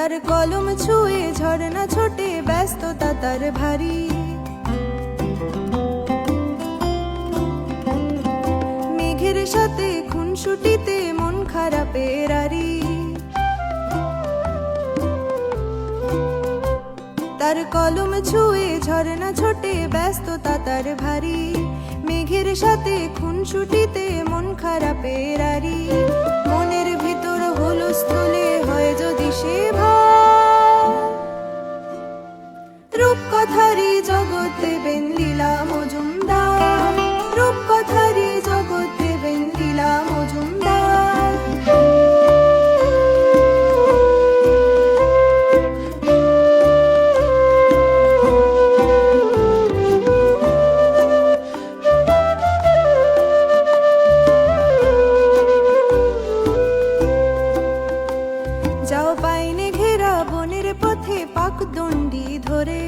তার কলম ছুঁয়ে ঝর্ণা ছোটে ব্যস্ততা তার ভারী। মেঘের সাথে খুনসুটিতে মন খারাপের আরি তার কলম ছুঁয়ে ঝর্ণা ছোটে ব্যস্ততা তার ভারী। মেঘের সাথে খুনসুটিতে মন খারাপের আরি জগৎ দেবেন লীলা মজুমদার। রূপকথারি জগৎ দেবেন লীলা মজুমদার। যাও পাইনে ঘেরা বনের ধরে।